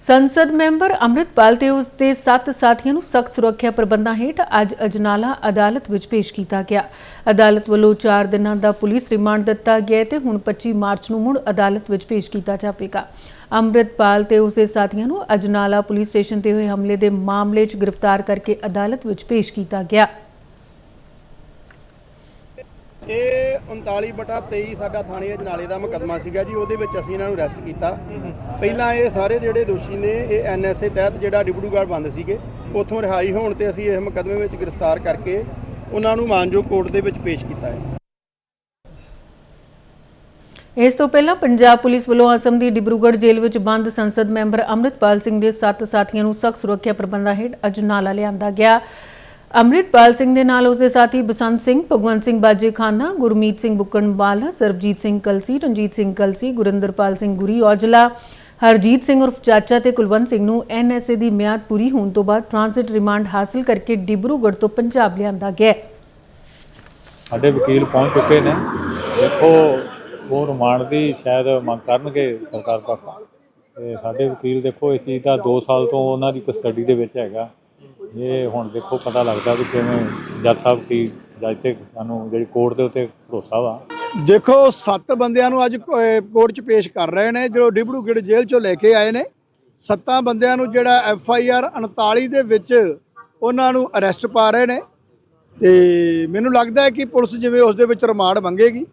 ਸੰਸਦ ਮੈਂਬਰ ਅੰਮ੍ਰਿਤਪਾਲ ਤੇ ਉਸ ਦੇ ਸੱਤ ਸਾਥੀਆਂ ਨੂੰ ਸਖਤ ਸੁਰੱਖਿਆ ਪ੍ਰਬੰਧਾਂ ਹੇਠ ਅੱਜ ਅਜਨਾਲਾ ਅਦਾਲਤ ਵਿੱਚ ਪੇਸ਼ ਕੀਤਾ ਗਿਆ। ਅਦਾਲਤ ਵੱਲੋਂ 4 ਦਿਨਾਂ ਦਾ ਪੁਲਿਸ ਰਿਮਾਂਡ ਦਿੱਤਾ ਗਿਆ ਹੈ ਤੇ ਹੁਣ 25 ਮਾਰਚ ਨੂੰ ਮੁੜ ਅਦਾਲਤ ਵਿੱਚ ਪੇਸ਼ ਕੀਤਾ ਜਾਵੇਗਾ। ਅੰਮ੍ਰਿਤਪਾਲ ਤੇ ਉਸ ਦੇ ਸਾਥੀਆਂ ਨੂੰ ਅਜਨਾਲਾ ਪੁਲਿਸ ਸਟੇਸ਼ਨ ਤੇ ਹੋਏ ਹਮਲੇ ਦੇ ਮਾਮਲੇ 'ਚ ਗ੍ਰਿਫਤਾਰ ਕਰਕੇ ਅਦਾਲਤ ਵਿੱਚ ਪੇਸ਼ ਕੀਤਾ ਗਿਆ। ਇਹ 39 ਬਟਾ 23 ਸਾਡਾ ਥਾਣੇ ਅਜਨਾਲੇ ਦਾ ਮੁਕੱਦਮਾ ਸੀਗਾ ਜੀ, ਉਹਦੇ ਵਿੱਚ ਅਸੀਂ ਇਹਨਾਂ ਨੂੰ ਅਰੈਸਟ ਕੀਤਾ। ਪਹਿਲਾਂ ਇਹ ਸਾਰੇ ਜਿਹੜੇ ਦੋਸ਼ੀ ਨੇ, ਇਹ ਐਨਐਸਏ ਤਹਿਤ ਜਿਹੜਾ ਡਿਬੜੂਗੜ੍ਹ ਬੰਦ ਸੀਗੇ, ਉੱਥੋਂ ਰਿਹਾਈ ਹੋਣ ਤੇ ਅਸੀਂ ਇਸ ਮੁਕੱਦਮੇ ਵਿੱਚ ਗ੍ਰਿਫਤਾਰ ਕਰਕੇ ਉਹਨਾਂ ਨੂੰ ਮਾਨਜੋ ਕੋਰਟ ਦੇ ਵਿੱਚ ਪੇਸ਼ ਕੀਤਾ ਹੈ। ਇਸ ਤੋਂ ਪਹਿਲਾਂ ਪੰਜਾਬ ਪੁਲਿਸ ਵੱਲੋਂ ਅਸਮ ਦੀ ਡਿਬਰੂਗੜ੍ਹ ਜੇਲ੍ਹ ਵਿੱਚ ਬੰਦ ਸੰਸਦ ਮੈਂਬਰ ਅੰਮ੍ਰਿਤਪਾਲ ਸਿੰਘ ਦੇ ਸੱਤ ਸਾਥੀਆਂ ਨੂੰ ਸਖਤ ਸੁਰੱਖਿਆ ਪ੍ਰਬੰਧਾਂ ਹੇਠ ਅਜਨਾਲਾ ਲਿਆਂਦਾ ਗਿਆ। ਅੰਮ੍ਰਿਤਪਾਲ ਸਿੰਘ ਦੇ ਨਾਲ ਉਸਦੇ ਸਾਥੀ ਬਸੰਤ ਸਿੰਘ, ਭਗਵੰਤ ਸਿੰਘ ਬਾਜੇ ਖਾਨਾ, ਗੁਰਮੀਤ ਸਿੰਘ ਬੁੱਕਣਵਾਲਾ, ਸਰਬਜੀਤ ਸਿੰਘ ਕਲਸੀ, ਰਣਜੀਤ ਸਿੰਘ ਕਲਸੀ, ਗੁਰਿੰਦਰਪਾਲ ਸਿੰਘ ਗੁਰੀ ਔਜਲਾ, ਹਰਜੀਤ ਸਿੰਘ ਉਰਫ ਚਾਚਾ ਤੇ ਕੁਲਵੰਤ ਸਿੰਘ ਨੂੰ ਐਨਐਸਏ ਦੀ ਮਿਆਦ ਪੂਰੀ ਹੋਣ ਤੋਂ ਬਾਅਦ ਟ੍ਰਾਂਜ਼ਿਟ ਰਿਮਾਂਡ ਹਾਸਲ ਕਰਕੇ ਡਿਬਰੂਗੜ੍ਹ ਤੋਂ ਪੰਜਾਬ ਲਿਆਂਦਾ ਗਿਆ ਹੈ। ਸਾਡੇ ਵਕੀਲ ਪਹੁੰਚ ਚੁੱਕੇ ਨੇ। ਦੇਖੋ, ਉਹ ਰਿਮਾਂਡ ਦੀ ਸ਼ਾਇਦ ਮੰਗ ਕਰਨਗੇ ਸਰਕਾਰ ਪਾਸੋਂ ਤੇ ਸਾਡੇ ਵਕੀਲ ਦੇਖੋ, ਇਸ ਚੀਜ਼ ਦਾ 2 ਸਾਲ ਤੋਂ ਉਹਨਾਂ ਦੀ ਕਸਟਡੀ ਦੇ ਵਿੱਚ ਹੈਗਾ। ਇਹ ਹੁਣ ਦੇਖੋ ਪਤਾ ਲੱਗਦਾ ਵੀ ਕਿਵੇਂ ਜੱਜ ਸਾਹਿਬ ਕੀ ਜੱਜ ਤੇ ਸਾਨੂੰ ਜਿਹੜੀ ਕੋਰਟ ਦੇ ਉੱਤੇ ਭਰੋਸਾ ਵਾ। ਦੇਖੋ, ਸੱਤ ਬੰਦਿਆਂ ਨੂੰ ਅੱਜ ਕੋਰਟ 'ਚ ਪੇਸ਼ ਕਰ ਰਹੇ ਨੇ ਜੋ ਡਿਬੜੂਗੜ੍ਹ ਜੇਲ੍ਹ 'ਚੋਂ ਲੈ ਕੇ ਆਏ ਨੇ, ਸੱਤਾਂ ਬੰਦਿਆਂ ਨੂੰ ਜਿਹੜਾ ਐਫ ਆਈ ਆਰ 39 ਦੇ ਵਿੱਚ ਉਹਨਾਂ ਨੂੰ ਅਰੈਸਟ ਪਾ ਰਹੇ ਨੇ। ਤੇ ਮੈਨੂੰ ਲੱਗਦਾ ਹੈ ਕਿ ਪੁਲਿਸ ਜਿਵੇਂ ਉਸ ਦੇ ਵਿੱਚ ਰਿਮਾਂਡ ਮੰਗੇਗੀ।